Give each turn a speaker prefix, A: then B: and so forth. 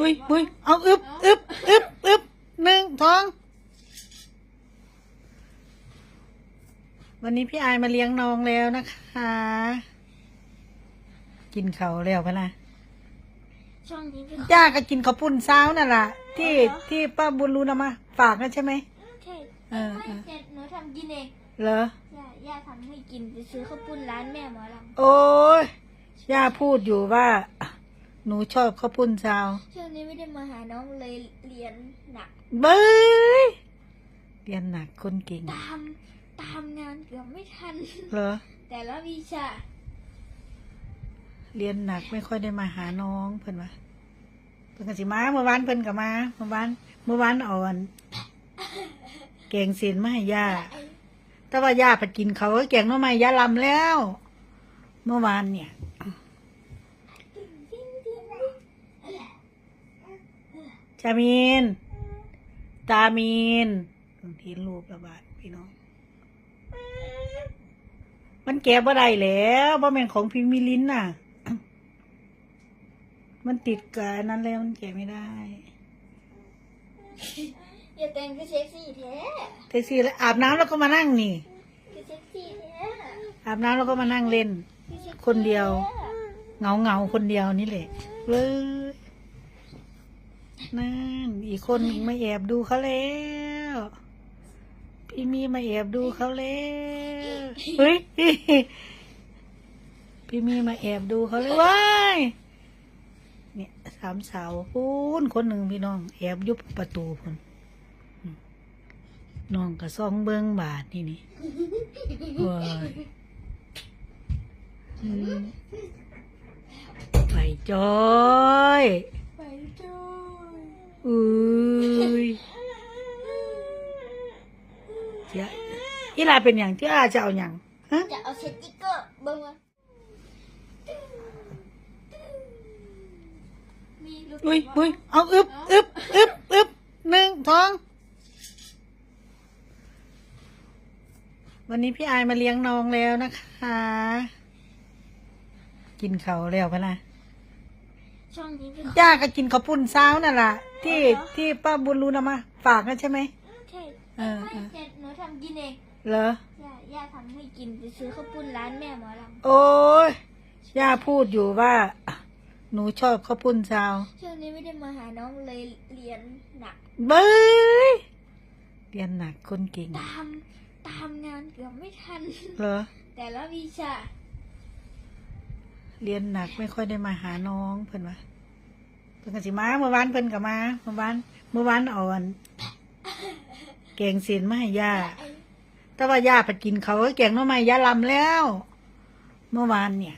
A: อุ้ยอุ้ยเอาอึบอึบอึบอึบหนึ่งสองวันนี้พี่อายมาเลี้ยงน้องแล้วนะคะ กินเขาวแล้วพะนะ
B: ช่องนี้เป็น
A: ย่าก็กินข้าวปุ้นเช้านั่นแหละที่ที่ป้าบุญรู้นำมาฝากนะใช่ไหม
B: ใช่
A: เออ
B: ไม่เสร็จหนูทำกินเอง
A: เหรอ
B: ย่าย่าทำให้กินไปซื้อข้าวปุ้นร้านแม่หมอล
A: โอ้ยย่าพูดอยู่ว่า หนูชอบข้าวปุ้นเช้าำ
B: ช่วงนี้ไม่ได้มาหาน้องเลยเรียนหนัก
A: เบ้ยเรียนหนักคนเก่ง
B: ตามตามงานเกือบไม่ทัน
A: เหรอ
B: แต่ละวิชา
A: เรียนหนักไม่ค่อยได้มาหาน้องเพิ่นว่าเพิ่นก็สิมาเมื่อวานเพิ่นก็มาเมื่อวานเมื่อวานอ่อน แกงเสียนมาให้ย่า
B: ไอ้
A: แต่ว่าย่าผัดกินเขาก็แกงหน้ำไม้ย่าลำแล้ว เมื่อวานเนี่ย จามีนตามีนเห็นรูประบาดพี่น้อง มันแกะบ่ได้แล้วบ่แม่นของพิมพ์มิลินน่ะ มันติดกับอันนั้นแล้วมันแกะไม่ได้
B: อย่าแต่งก็เซ็กซี่แท้
A: แต่สิแล้วอาบน้ำแล้วก็มานั่งนี่
B: ก็เซ็กซี่แท้
A: อาบน้ำแล้วก็มานั่งเล่น
B: ก็ซ็กซี่
A: คนเดียว
B: แท้
A: เงาเงาๆคนเดียวนี่แหละเลย นั่นอีกคนหนึ่งมาแอบดูเขาแล้วพี่มีมาแอบดูเขาแล้วเฮ้ยพี่มีมาแอบดูเขาเลยว้ายเนี่ยสามสาวพูนคนหนึ่งพี่น้อง แอบยุบประตูพนน้องกับซองเบิงบาทนี่นี่ว้ายไปจอย
B: ไปจ้อย
A: อุ้ย เจ๊อีลาเป็นอย่างที่อาจะเอาอย่างฮะ
B: จะเอาสติ๊กเกอร์เบิ้งวะมีลูก
A: อุ้ยอุ้ยเอาอึบอึบอึบอึบหนึ่งสอง วันนี้พี่อายมาเลี้ยงน้องแล้วนะคะ กินเขาวแล้วพะนะ
B: ช่องนี้เป็น
A: ย่าก็กินข้าวปุ้นเช้านั่นแหละที่ที่ป้าบุญรู้นำมาฝากนะใช่ไหม
B: ใช่
A: เออ
B: ไม่เสร็จหนูทำกินเอง
A: เหรอ
B: ย่าย่าทำให้กินไปซื้อข้าวปุ้นร้านแม่หมอล
A: โอ้ยย่าพูดอยู่ว่า หนูชอบข้าวปุ้นเช้าำ
B: ช่วงนี้ไม่ได้มาหาน้องเลยเรียนหนัก
A: เบ้ยเรียนหนักคนเก่ง
B: ตามตามงานเกือบไม่ทัน
A: เหรอ
B: แต่ละวิชา
A: เรียนหนักไม่ค่อยได้มาหาน้องเพิ่นว่าเพิ่นก็สิมาเมื่อวานเพิ่นก็มาเมื่อวานเมื่อวานอ่อน แกงเสียนมาให้ย่า แต่ว่าย่าผัดกินเขาก็แกงน้ำไม้ย่าลำแล้ว เมื่อวานเนี่ย